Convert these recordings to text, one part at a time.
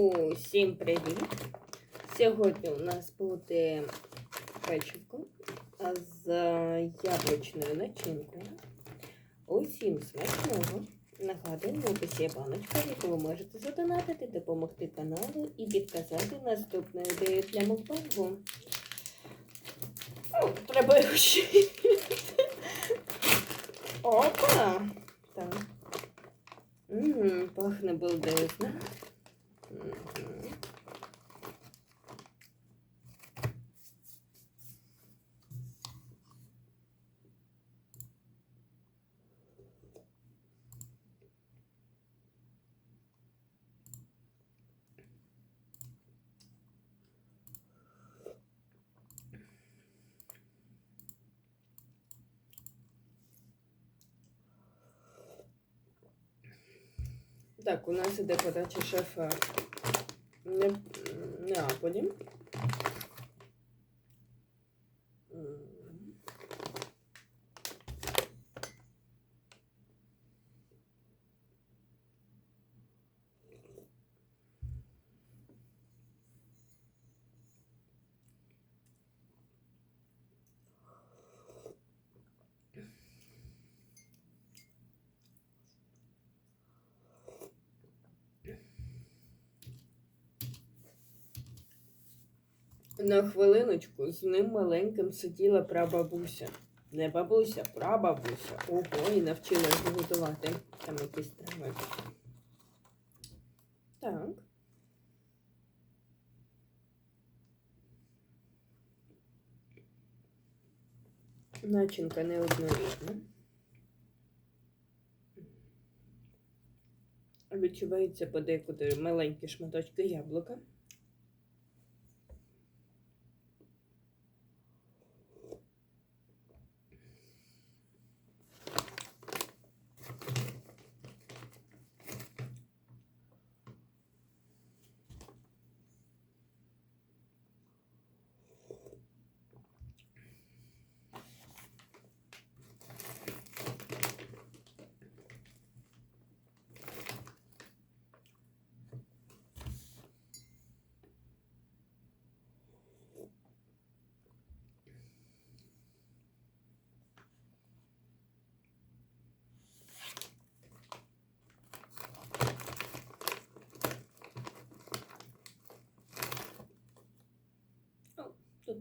Усім привіт! Сьогодні у нас буде печивко з яблучною начинкою. Усім смачного! Нагадую, в описі баночка, яку ви можете задонатити, допомогти каналу і підказати наступну ідею для мукбангу. Треба ще. Опа! Так. Ммм, пахне балдезно. Так, у нас іде подача шефа Не... Неаполі. М. На хвилиночку з ним маленьким сиділа прабабуся. Не бабуся, прабабуся. Ого, і навчила його. Там якісь трави. Так. Начинка неоднорідна. Відчуваються подекуди маленькі шматочки яблука.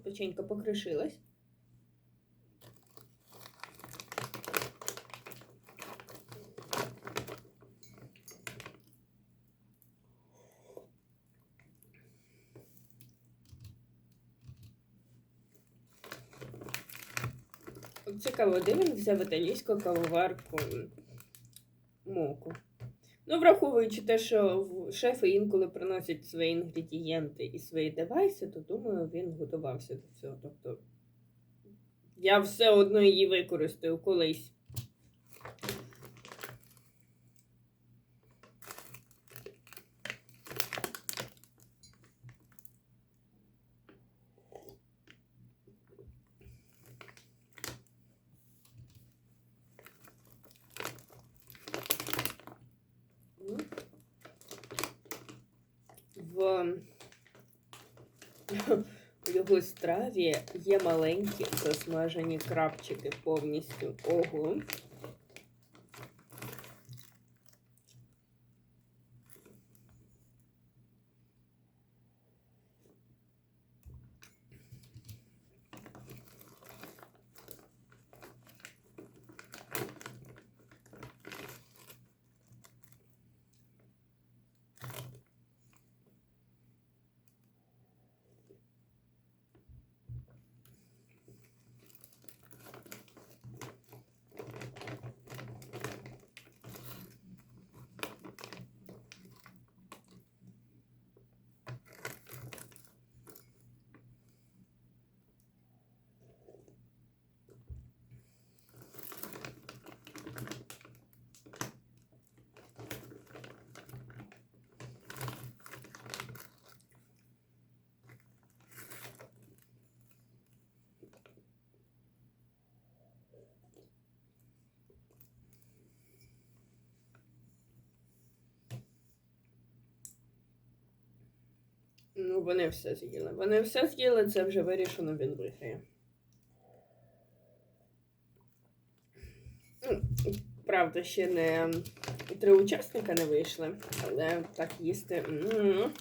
Печенька покришилась. Цікаво, де він взяв італійську кавоварку моку. Ну, враховуючи те, що шефи інколи приносять свої інгредієнти і свої девайси, то думаю, він готувався до цього. Тобто я все одно її використаю колись. М. В його страві є маленькі засмажені крапчики повністю. Ого. Ну, вони все з'їли. Вони все з'їли, це вже вирішено, він виграє. Ну, Правда, ще не три учасника не вийшли, але так їсти. м.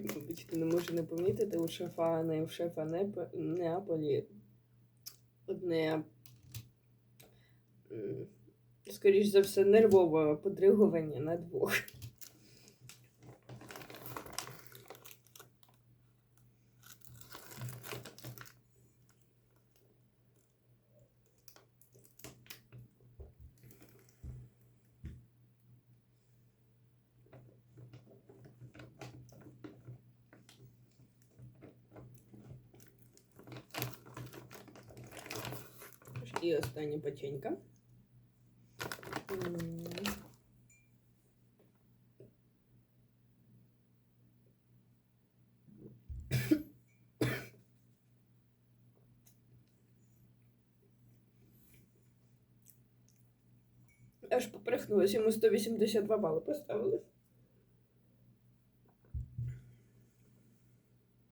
Вибачте, не можу не помітити у шефа не у шефа не Неаполі одне, скоріш за все, нервове подригування на двох. І остання печенька. Аж поперхнулась, йому 182 бали поставили.